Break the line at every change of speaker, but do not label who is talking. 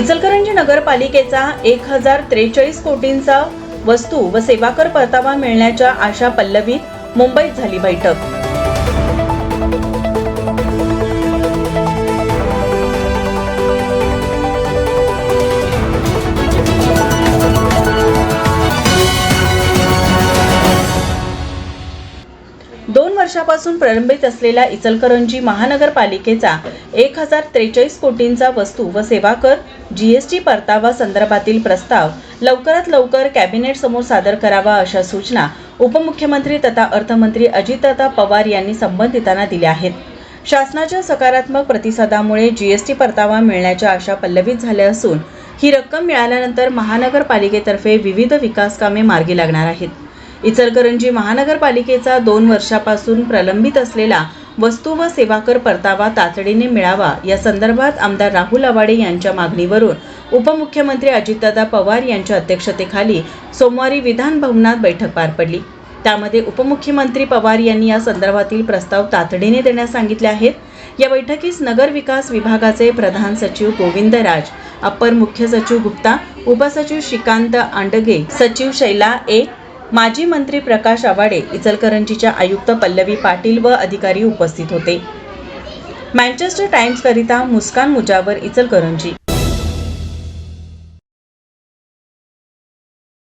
इचलकरंजी नगरपालिकेचा एक हजार त्रेचाळीस कोटींचा वस्तू व सेवा कर परतावा मिळण्याच्या आशा पल्लवीत मुंबईत झाली बैठक. दोन वर्षापासून प्रलंबित असलेला इचलकरंजी महानगरपालिकेचा एक हजार त्रेचाळीस कोटींचा वस्तू व सेवा कर जीएसटी परतावा संदर्भातील प्रस्ताव लवकरात लवकर कॅबिनेट समोर सादर करावा अशा सूचना उपमुख्यमंत्री तथा अर्थमंत्री अजितदादा पवार यांनी संबंधितांना दिल्या आहेत. शासनाच्या सकारात्मक प्रतिसादामुळे जीएसटी परतावा मिळण्याच्या आशा पल्लवित झाल्या असून ही रक्कम मिळाल्यानंतर महानगरपालिकेतर्फे विविध विकास कामे मार्गी लागणार आहेत. इचलकरंजी महानगरपालिकेचा दोन वर्षापासून प्रलंबित असलेला वस्तू व सेवा कर परतावा तातडीने मिळावा या संदर्भात आमदार राहुल आवाडे यांच्या मागणीवरून उपमुख्यमंत्री अजितदादा पवार यांच्या अध्यक्षतेखाली सोमवारी विधान भवनात बैठक पार पडली. त्यामध्ये उपमुख्यमंत्री पवार यांनी या संदर्भातील प्रस्ताव तातडीने देण्यास सांगितले आहेत. या बैठकीस नगर विकास विभागाचे प्रधान सचिव गोविंद राज अप्पर मुख्य सचिव गुप्ता उपसचिव श्रीकांत आंडगे सचिव शैला ए माजी मंत्री प्रकाश आवाडे इचलकरंजीच्या आयुक्त पल्लवी पाटील व अधिकारी उपस्थित होते. मँचेस्टर टाइम्सकरिता मुस्कान मुजावर इचलकरंजी